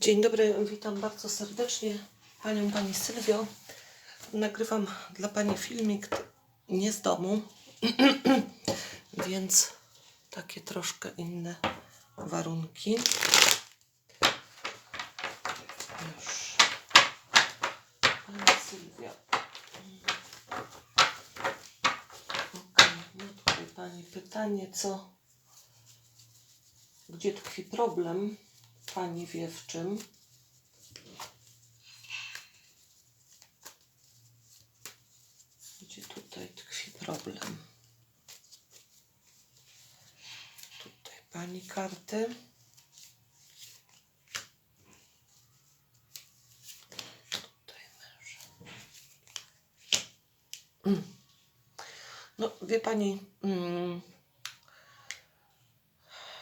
Dzień dobry, witam bardzo serdecznie Panią, Pani Sylwio. Nagrywam dla Pani filmik nie z domu, więc takie troszkę inne warunki. Już. Pani Sylwia. Okej, no tutaj Pani pytanie, co, gdzie tkwi problem? Pani wie w czym. Gdzie tutaj tkwi problem? Tutaj pani karty. Tutaj męża. Mm. No, wie pani, mm,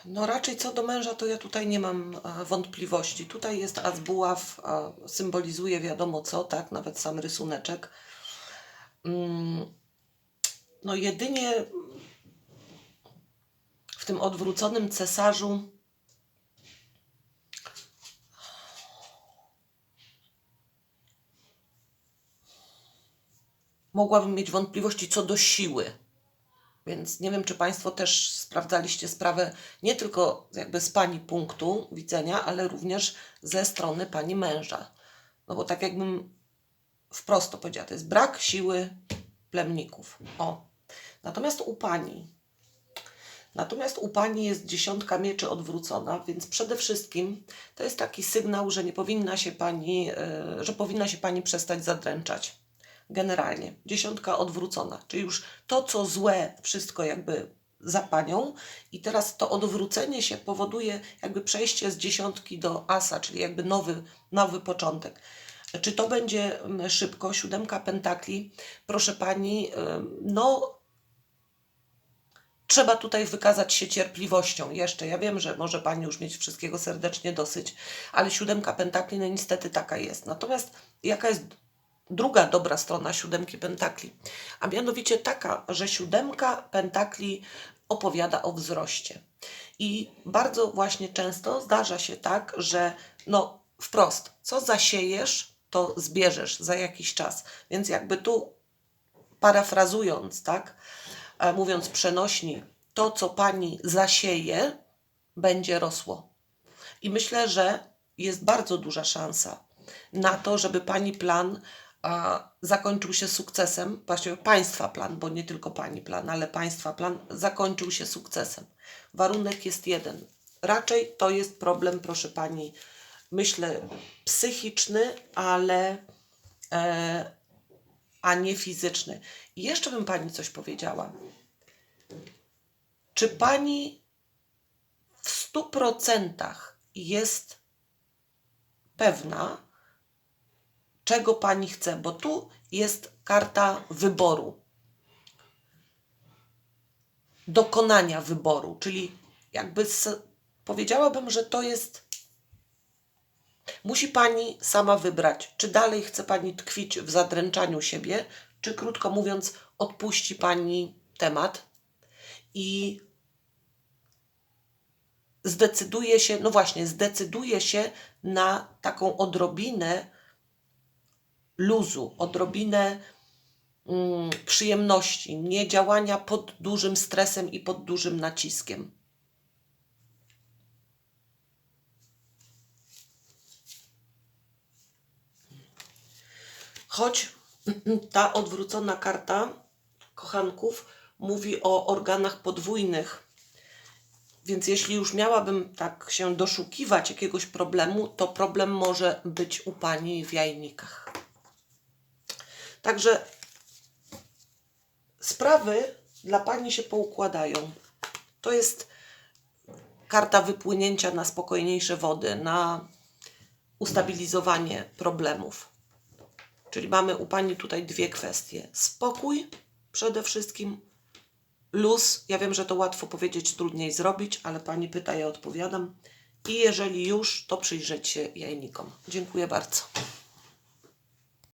no raczej co do męża, to ja tutaj nie mam e, wątpliwości. Tutaj jest as buław, e, symbolizuje wiadomo co, tak, nawet sam rysuneczek. Mm, No jedynie w tym odwróconym cesarzu mogłabym mieć wątpliwości co do siły. Więc nie wiem, czy Państwo też sprawdzaliście sprawę nie tylko jakby z Pani punktu widzenia, ale również ze strony Pani męża. No bo tak jakbym wprost to powiedziała, to jest brak siły plemników. O. Natomiast u Pani, natomiast u Pani jest dziesiątka mieczy odwrócona, więc przede wszystkim to jest taki sygnał, że nie powinna się Pani, e, że powinna się Pani przestać zadręczać generalnie. Dziesiątka odwrócona, czyli już to, co złe, wszystko jakby za panią, i teraz to odwrócenie się powoduje jakby przejście z dziesiątki do asa, czyli jakby nowy, nowy początek. Czy to będzie mm, szybko? Siódemka pentakli, proszę pani, no. Trzeba tutaj wykazać się cierpliwością jeszcze. Ja wiem, że może pani już mieć wszystkiego serdecznie dosyć, ale siódemka pentakli, no niestety taka jest. Natomiast jaka jest druga dobra strona siódemki pentakli, a mianowicie taka, że siódemka pentakli opowiada o wzroście. I bardzo właśnie często zdarza się tak, że no wprost, co zasiejesz, to zbierzesz za jakiś czas. Więc jakby tu parafrazując, tak, e, mówiąc przenośni, to co pani zasieje, będzie rosło. I myślę, że jest bardzo duża szansa na to, żeby pani plan a, zakończył się sukcesem, właściwie państwa plan, bo nie tylko pani plan, ale państwa plan zakończył się sukcesem. Warunek jest jeden. Raczej to jest problem, proszę pani, myślę, psychiczny, ale e, a nie fizyczny. I jeszcze bym pani coś powiedziała. Czy pani w stu procentach jest pewna, czego pani chce, bo tu jest karta wyboru, dokonania wyboru, czyli jakby powiedziałabym, że to jest. Musi pani sama wybrać, czy dalej chce pani tkwić w zadręczaniu siebie, czy krótko mówiąc, odpuści pani temat i zdecyduje się, no właśnie, zdecyduje się na taką odrobinę luzu, odrobinę mm, przyjemności, nie działania pod dużym stresem i pod dużym naciskiem. Choć ta odwrócona karta kochanków mówi o organach podwójnych, więc jeśli już miałabym tak się doszukiwać jakiegoś problemu, to problem może być u pani w jajnikach. Także sprawy dla pani się poukładają. To jest karta wypłynięcia na spokojniejsze wody, na ustabilizowanie problemów. Czyli mamy u pani tutaj dwie kwestie: spokój przede wszystkim, luz. Ja wiem, że to łatwo powiedzieć, trudniej zrobić, ale pani pyta, ja odpowiadam. I jeżeli już, to przyjrzeć się jajnikom. Dziękuję bardzo.